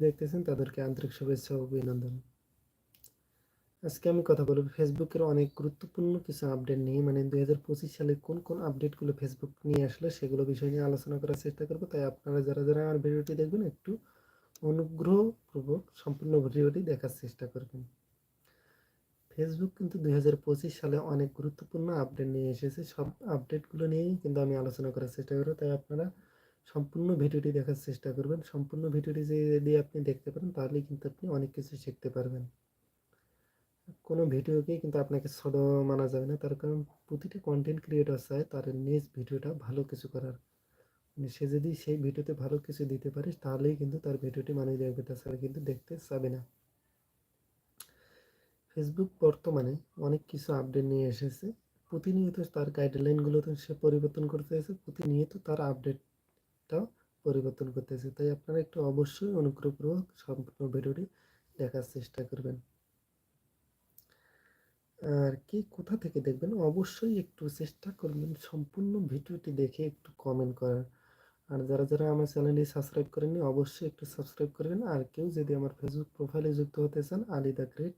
দেখতেছেন, তাদেরকে আন্তরিক শুভেচ্ছা ও অভিনন্দন। আজকে আমি কথা বলব ফেসবুকের অনেক গুরুত্বপূর্ণ কিছু আপডেট নিয়ে। মানে দুই হাজার পঁচিশ সালে কোন কোন আপডেটগুলো ফেসবুক নিয়ে আসলে সেগুলো বিষয় নিয়ে আলোচনা করার চেষ্টা করব। তাই আপনারা যারা যারা আমার ভিডিওটি দেখবেন, একটু অনুগ্রহপূর্বক সম্পূর্ণ ভিডিওটি দেখার চেষ্টা করবেন। ফেসবুক কিন্তু দুই হাজার পঁচিশ সালে অনেক গুরুত্বপূর্ণ আপডেট নিয়ে এসেছে। সব আপডেটগুলো নিয়েই কিন্তু আমি আলোচনা করার চেষ্টা করব। তাই আপনারা সম্পূর্ণ ভিডিওটি দেখার চেষ্টা করবেন। সম্পূর্ণ ভিডিওটি যদি আপনি দেখতে পারেন, তাহলেই কিন্তু আপনি অনেক কিছু শিখতে পারবেন। কোনো ভিডিওকেই কিন্তু আপনাকে ছোট মানা যাবে না। তার কারণ প্রতিটা কন্টেন্ট ক্রিয়েটর চায় তার নিজ ভিডিওটা ভালো কিছু করার। মানে সে যদি সেই ভিডিওতে ভালো কিছু দিতে পারে, তাহলেই কিন্তু তার ভিডিওটি মানে দেখবে তাছাড়া কিন্তু দেখতে চাবে না। ফেসবুক বর্তমানে অনেক কিছু আপডেট নিয়ে এসেছে। প্রতিনিয়ত তার গাইডলাইনগুলো সে পরিবর্তন করতে এসে প্রতিনিয়ত তার আপডেটটাও পরিবর্তন করতেছে। তাই আপনারা একটু অবশ্যই অনুগ্রহপূর্বক সম্পূর্ণ ভিডিওটি দেখার চেষ্টা করবেন। আর কি কোথা থেকে দেখবেন? অবশ্যই একটু চেষ্টা করবেন সম্পূর্ণ ভিডিওটি দেখে একটু কমেন্ট করার। আর যারা যারা আমার চ্যানেলটি সাবস্ক্রাইব করেননি, অবশ্যই একটু সাবস্ক্রাইব করবেন আর কেউ যদি আমার ফেসবুক প্রোফাইলে যুক্ত হতে চান আলি দ্য গ্রেট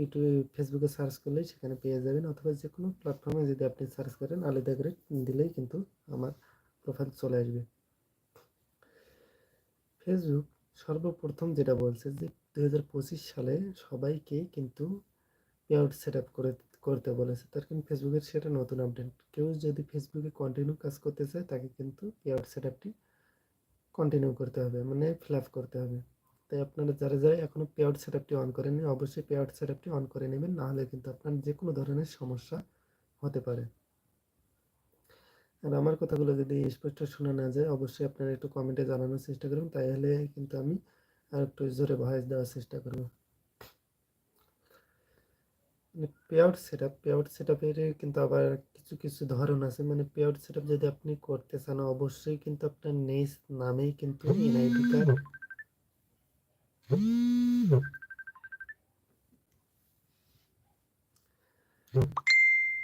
ইউটিউবে ফেসবুকে সার্চ করলেই সেখানে পেয়ে যাবেন। অথবা যে কোনো প্ল্যাটফর্মে যদি আপনি সার্চ করেন আলি দ্য গ্রেট দিলেই কিন্তু আমার প্রোফাইল চলে আসবে। ফেসবুক সর্বপ্রথম যেটা বলছে যে দু হাজার পঁচিশ সালে সবাইকে কিন্তু পেআউট সেট আপ করে, করতে বলেছে। তার কিন্তু ফেসবুকের সেটা নতুন আপডেট কেউ যদি ফেসবুকে কন্টিনিউ কাজ করতে চায়, তাকে কিন্তু পেআউট সেট আপটি কন্টিনিউ করতে হবে মানে ফিল আপ করতে হবে। তাই আপনারা যারা যারা এখনও পেআউট সেট আপটি অন করেননি, অবশ্যই পেআউট সেট আপটি অন করে নেবেন। নাহলে কিন্তু আপনার যে কোনো ধরনের সমস্যা হতে পারে। আর আমার কথাগুলো যদি স্পষ্ট শোনা না যায়, অবশ্যই আপনারা একটু কমেন্টে জানানোর চেষ্টা করুন। তাহলে কিন্তু আমি আর একটু জোরে ভয়েস দেওয়ার চেষ্টা করব। মানে payout set up payout set আপের কিন্তু আবার কিছু কিছু ধরন আছে। মানে পেআউট সেট আপ যদি আপনি করতে চান, অবশ্যই কিন্তু আপনার নেস নামেই কিন্তু এনআইডি কার্ড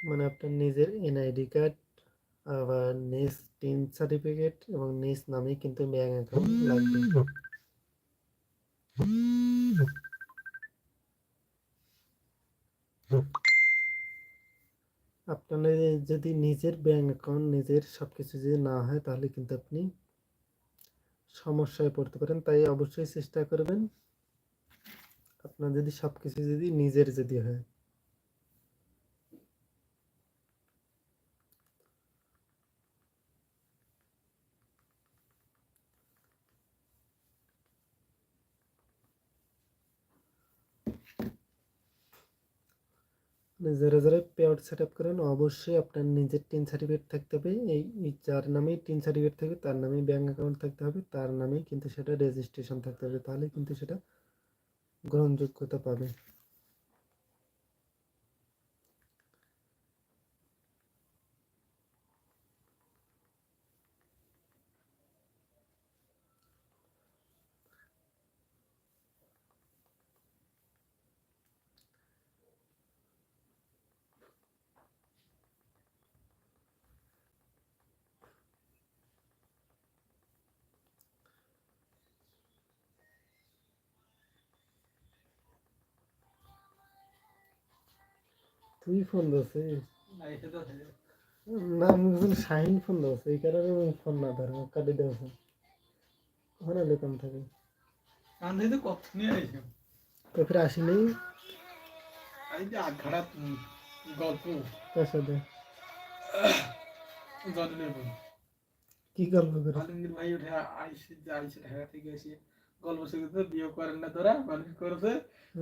মানে আপনার নিজের এনআইডি কার্ড আবার নেস টিন সার্টিফিকেট এবং নেস নামেই কিন্তু ব্যাঙ্ক অ্যাকাউন্ট লাগবে। আপনার যদি নিজের ব্যাঙ্ক অ্যাকাউন্ট নিজের সব কিছু যদি না হয়, তাহলে কিন্তু আপনি সমস্যায় পড়তে পারেন। তাই অবশ্যই চেষ্টা করবেন। আপনার যদি সব কিছু যদি নিজের যদি হয়। মানে যারা যারা পেআউট সেট আপ করেন অবশ্যই আপনার নিজের টিন সার্টিফিকেট থাকতে হবে। এই যার নামেই টিন সার্টিফিকেট থাকবে, তার নামেই ব্যাঙ্ক অ্যাকাউন্ট থাকতে হবে, তার নামেই কিন্তু সেটা রেজিস্ট্রেশন থাকতে হবে তাহলে কিন্তু সেটা গ্রহণযোগ্যতা পাবে। তুই ফোন দিছিস না আমি বলি শাহিন ফোন দিছে এই কারণে আমি ফোন না ধরবো কাটি দেবো ফোন ওখানে দোকান থাকে? কান্দে তো কত নিয়ে আইছো ফির আসিনি? এই যে আঘাড়া গল্প। তার সাথে? কি গল্প করে আলমগীর ভাই উঠে আইসে আইসে ঢাকা থেকে এসে গল্প শুনতে বিয়ে করেন না তোরা মানুষ করেছে।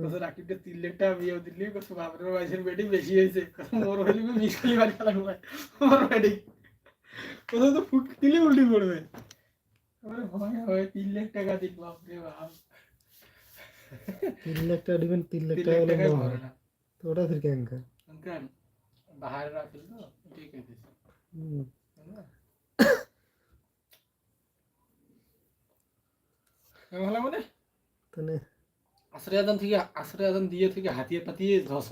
কত রাকিবটা তিন লাখ টাকা বিয়ে দিলি। কত বাপরের বয়সের বেটি বেশি হয়েছে। কত মোর হইলে মিশালি বাড়ি খেলা মোর বেটি। কত তো ফুট দিলে উল্টি পড়বে। আমার ভয় হয় তিন লাখ টাকা দিল বাপরে বাপ। তিন লাখ টাকা দিবেন তিন লাখ টাকা হলে না। তো ওটা ফির কেন কা বাহার রাখল তো ঠিক আছে। ভালো মানে? আসরে আদান থেকে আসরে আদান দিয়ে থেকে হাতিয়ে পাতিয়ে ধস